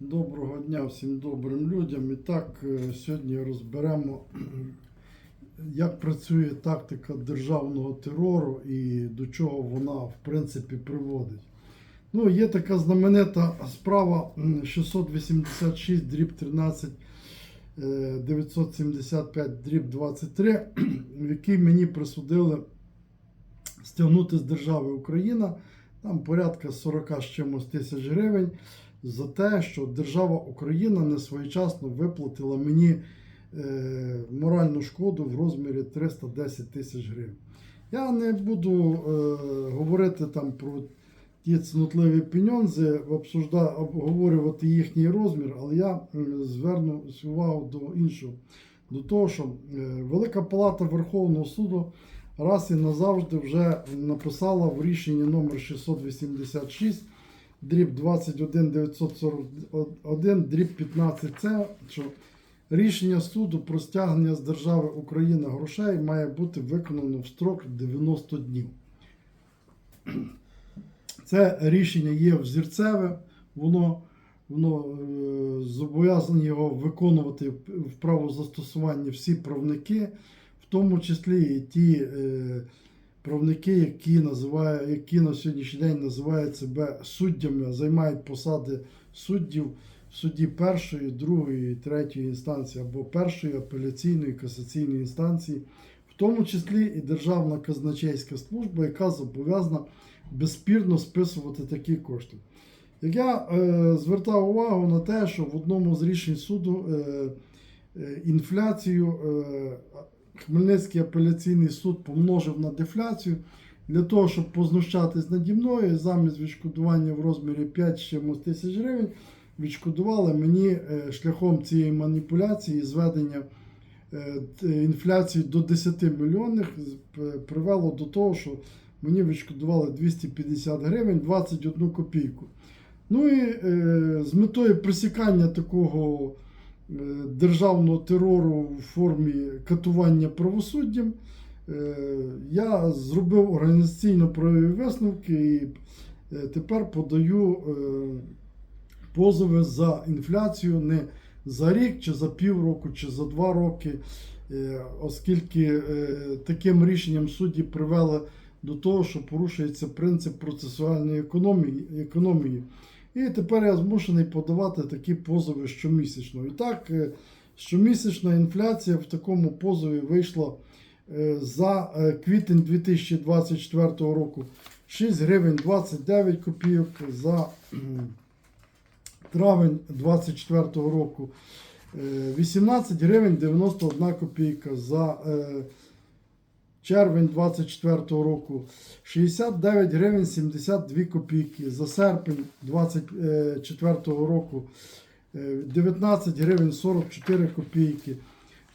Доброго дня всім добрим людям. І так, е, сьогодні розберемо, як працює тактика державного терору і до чого вона в принципі приводить. Ну, є така знаменита справа 686 дріб 13 е, 975 дріб 23, в якій мені присудили стягнути з держави Україна там порядка 40 з чимось тисяч гривень за те, що держава Україна не своєчасно виплатила мені е, моральну шкоду в розмірі 310 тисяч гривень. Я не буду е, говорити там про ті цнотливі пеньонзи, обговорювати їхній розмір, але я м, зверну увагу до іншого. До того, що е, Велика Палата Верховного суду раз і назавжди вже написала в рішенні номер 686 дріб 21 941 дріб 15 це що рішення суду про стягнення з держави Україна грошей має бути виконано в строк 90 днів. Це рішення є взірцеве, воно, воно е, зобов'язані його виконувати в правозастосуванні всі правники, в тому числі і ті е, правники, які, називає, які на сьогоднішній день називають себе суддями, займають посади суддів в суді першої, другої, третьої інстанції або першої апеляційної касаційної інстанції, в тому числі і Державна казначейська служба, яка зобов'язана безспірно списувати такі кошти. Як я е, звертав увагу на те, що в одному з рішень суду е, е, інфляцію е, Хмельницький апеляційний суд помножив на дефляцію для того, щоб познущатись наді мною, замість відшкодування в розмірі 5 з чимось тисяч гривень, відшкодували мені е, шляхом цієї маніпуляції зведення е, інфляції до 10 мільйонів привело до того, що мені відшкодували 250 гривень 21 копійку. Ну і е, з метою пресікання такого е, державного терору в формі катування правосуддям, е, я зробив організаційно-правові висновки і е, тепер подаю е, позови за інфляцію не за рік, чи за півроку, чи за два роки, е, оскільки е, таким рішенням судді привели до того, що порушується принцип процесуальної економії. економії. І тепер я змушений подавати такі позови щомісячно. І так, е, щомісячна інфляція в такому позові вийшла е, за е, квітень 2024 року 6 гривень 29 копійок, за травень 2024 року е, 18 гривень 91 копійка, за червень 24 року 69 гривень 72 копійки, за серпень 24 року е, 19 гривень 44 копійки,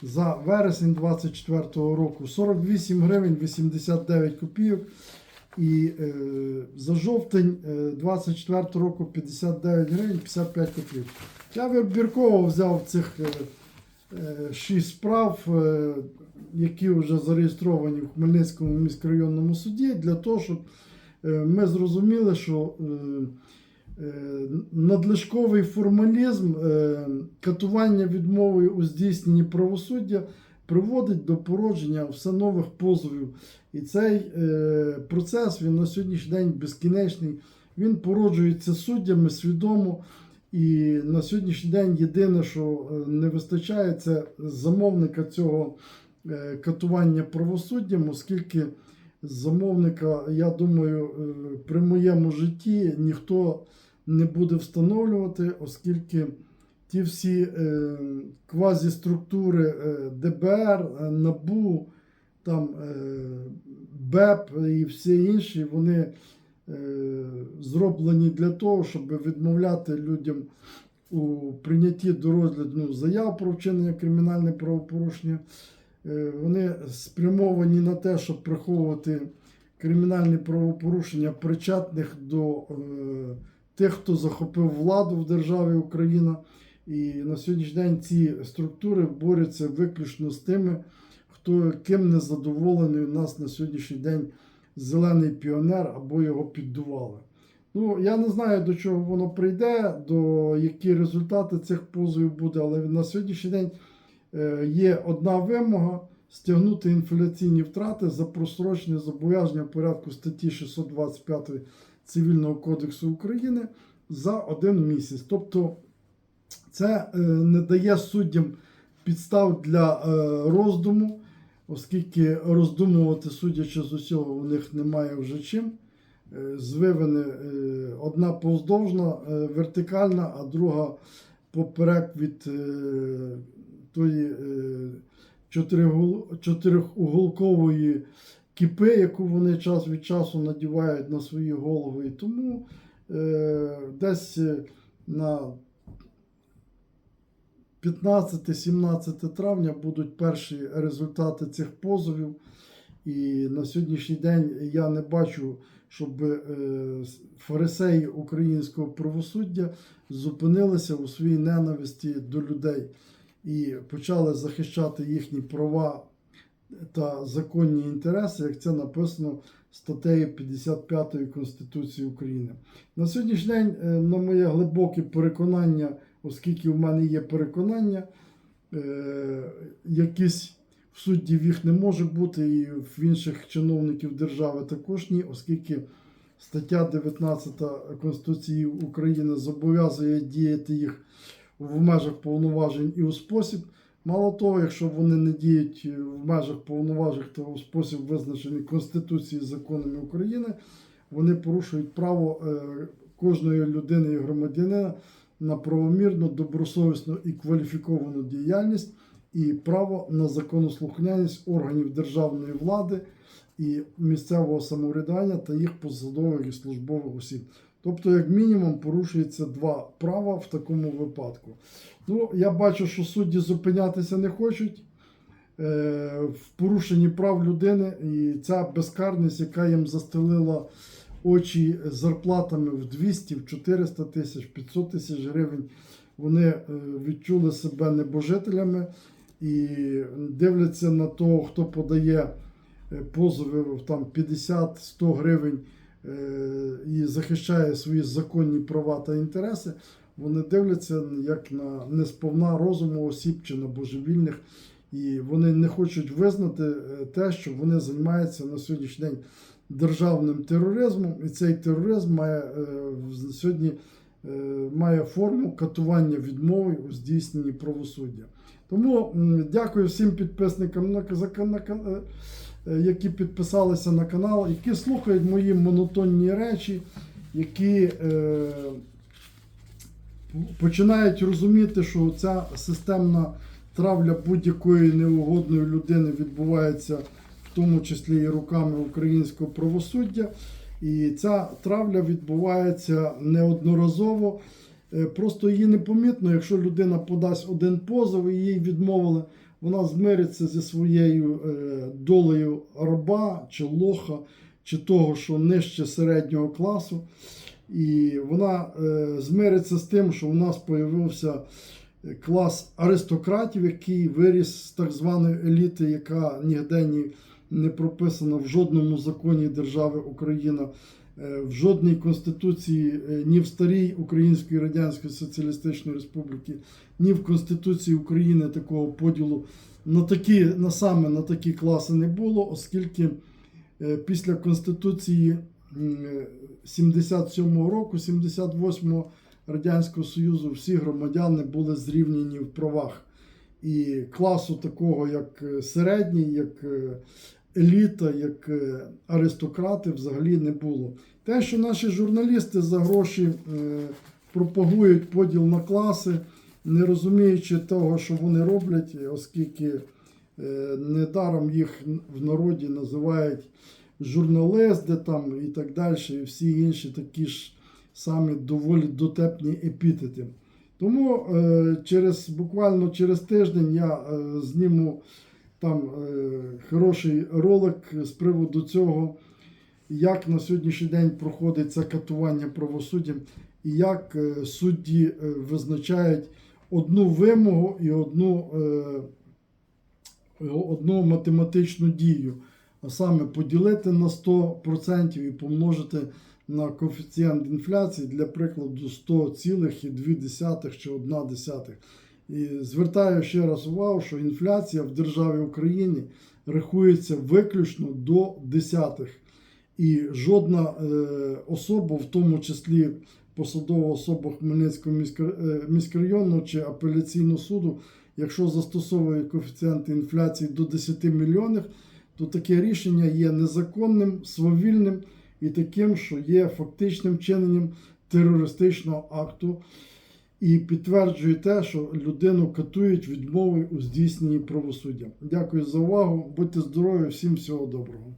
за вересень 24 року 48 гривень 89 копійок. І е, за жовтень е, 24 року 59 гривень 55 копійок. Я вибірково взяв цих е, е, шість справ, е, які вже зареєстровані в Хмельницькому міськрайонному суді, для того, щоб е, ми зрозуміли, що е, е, надлишковий формалізм, катування відмовою у здійсненні правосуддя приводить до породження все нових позовів. І цей процес він на сьогоднішній день безкінечний. Він породжується суддями свідомо. І на сьогоднішній день єдине, що не вистачає, це замовника цього катування правосуддям, оскільки замовника, я думаю, е, при моєму житті ніхто не буде встановлювати, оскільки ті всі е, квазіструктури е, ДБР, е, НАБУ, там е, БЕП і всі інші, вони е, зроблені для того, щоб відмовляти людям у прийнятті до розгляду ну, заяв про вчинення кримінального правопорушення. Е, Вони спрямовані на те, щоб приховувати кримінальні правопорушення причетних до е, тих, хто захопив владу в державі Україна. І на сьогоднішній день ці структури борються виключно з тими, хто ким не задоволений у нас на сьогоднішній день зелений піонер або його піддували. Ну, я не знаю, до чого воно прийде, до які результати цих позовів буде, але на сьогоднішній день є одна вимога стягнути інфляційні втрати за просрочене зобов'язання в порядку статті 625 Цивільного кодексу України за один місяць. Тобто це е, не дає суддям підстав для е, роздуму, оскільки роздумувати, судячи з усього, у них немає вже чим. Е, Звивини е, одна повздовжна, е, вертикальна, а друга поперек від е, тої е, чотирьохуголкової кіпи, яку вони час від часу надівають на свої голови. І тому е, десь е, на 15-17 травня будуть перші результати цих позовів. І на сьогоднішній день я не бачу, щоб фарисеї українського правосуддя зупинилися у своїй ненависті до людей і почали захищати їхні права та законні інтереси, як це написано статтею 55 Конституції України. На сьогоднішній день, е, на моє глибоке переконання, оскільки в мене є переконання, е, якісь в суддів їх не може бути, і в інших чиновників держави також ні, оскільки стаття 19 Конституції України зобов'язує діяти їх в межах повноважень і у спосіб. Мало того, якщо вони не діють в межах повноважень та у спосіб визначений Конституцією і законами України, вони порушують право е, кожної людини і громадянина на правомірну, добросовісну і кваліфіковану діяльність і право на законослухняність органів державної влади і місцевого самоврядування та їх посадових і службових осіб. Тобто, як мінімум, порушується два права в такому випадку. Ну, я бачу, що судді зупинятися не хочуть е, в порушенні прав людини, і ця безкарність, яка їм застелила очі зарплатами в 200, в 400 тисяч, 500 тисяч гривень, вони е, відчули себе небожителями і дивляться на того, хто подає е, позови в там 50-100 гривень і захищає свої законні права та інтереси. Вони дивляться як на несповна розуму осіб чи на божевільних, і вони не хочуть визнати е, те, що вони займаються на сьогоднішній день державним тероризмом, і цей тероризм має е, сьогодні е, має форму катування відмови у здійсненні правосуддя. Тому дякую всім підписникам на, які підписалися на канал, які слухають мої монотонні речі, які е, починають розуміти, що ця системна травля будь-якої неугодної людини відбувається в тому числі і руками українського правосуддя. І ця травля відбувається неодноразово. Е, Просто її непомітно, якщо людина подасть один позов і їй відмовили, вона змириться зі своєю е, долею раба чи лоха, чи того, що нижче середнього класу. І вона е, змириться з тим, що у нас появився е, клас аристократів, який виріс з так званої еліти, яка ніде ні, не прописана в жодному законі держави Україна, в жодній конституції, е, ні в старій Української Радянської Соціалістичної Республіки, ні в Конституції України такого поділу на такі, на саме на такі класи не було, оскільки е, після Конституції м, е, 77-го року, 78-го Радянського Союзу, всі громадяни були зрівняні в правах. І класу такого, як е, середній, як е, еліта, як е, аристократи, взагалі не було. Те, що наші журналісти за гроші е, пропагують поділ на класи, не розуміючи того, що вони роблять, оскільки е, недаром їх в народі називають журналисти там і так далі, і всі інші такі ж самі доволі дотепні епітети. Тому через буквально через тиждень я зніму там е, хороший ролик з приводу цього, як на сьогоднішній день проходить це катування правосуддям, і як е, судді е, визначають одну вимогу і одну, одну математичну дію, а саме поділити на 100% і помножити на коефіцієнт інфляції, для прикладу 100,2 чи 1,1. І звертаю ще раз увагу, що інфляція в державі Україні рахується виключно до десятих. І жодна е, особа, в тому числі посадова особа Хмельницького е, міськрайонного чи апеляційного суду, якщо застосовує коефіцієнт інфляції до 10 мільйонів, то таке рішення є незаконним, свавільним і таким, що є фактичним чиненням терористичного акту. І підтверджує те, що людину катують відмови у здійсненні правосуддя. Дякую за увагу. Будьте здорові, всім всього доброго.